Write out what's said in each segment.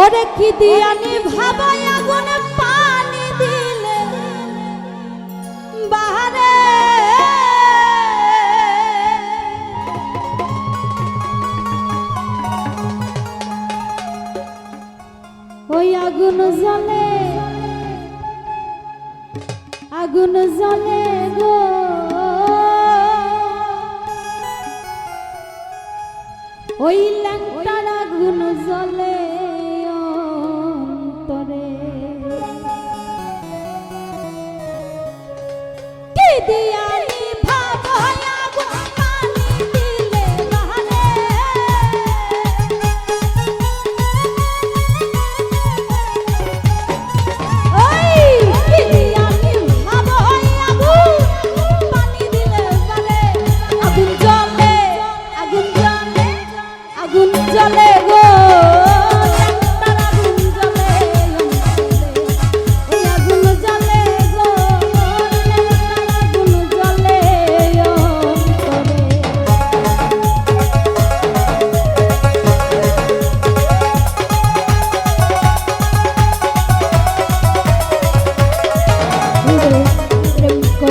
ওরে কি দিয়ানি ভাবাই আগুন পানি দিলে? বাহারে। ওই আগুন জলে আগুন জলে গো। ওই ল্যাংটার আগুন জলে 对呀。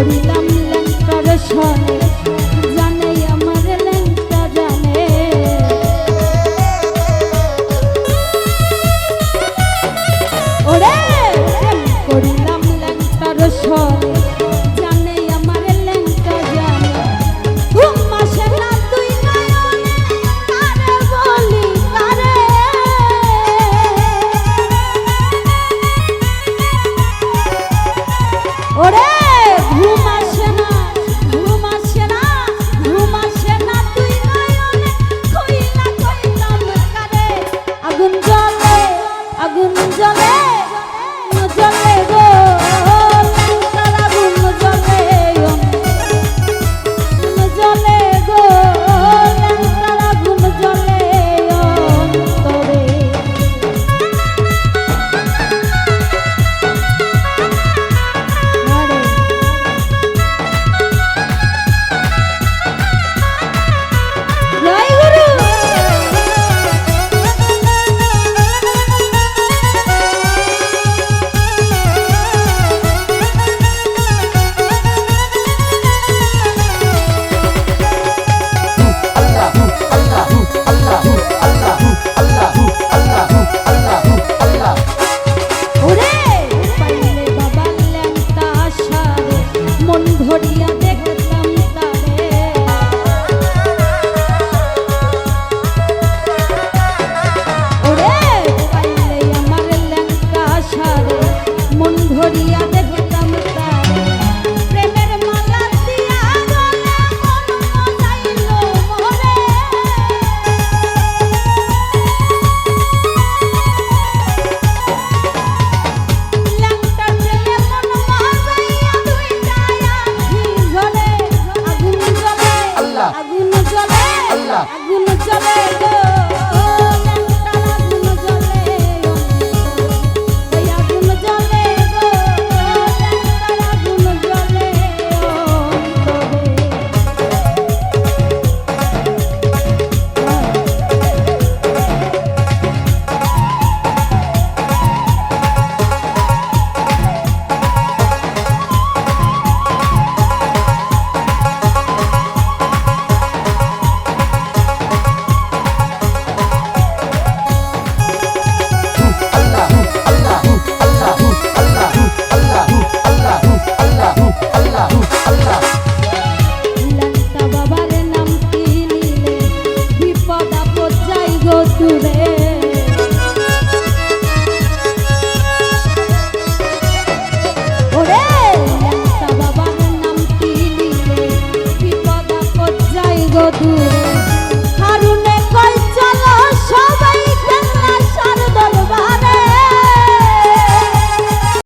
করিলাম লেঙ্কার সরে জানে আমার লেঙ্কা জানে। ওরে করিলাম লেঙ্কার সরে আগুন জ্বলে। আল্লাহ। আগুন চলে গো। Oh.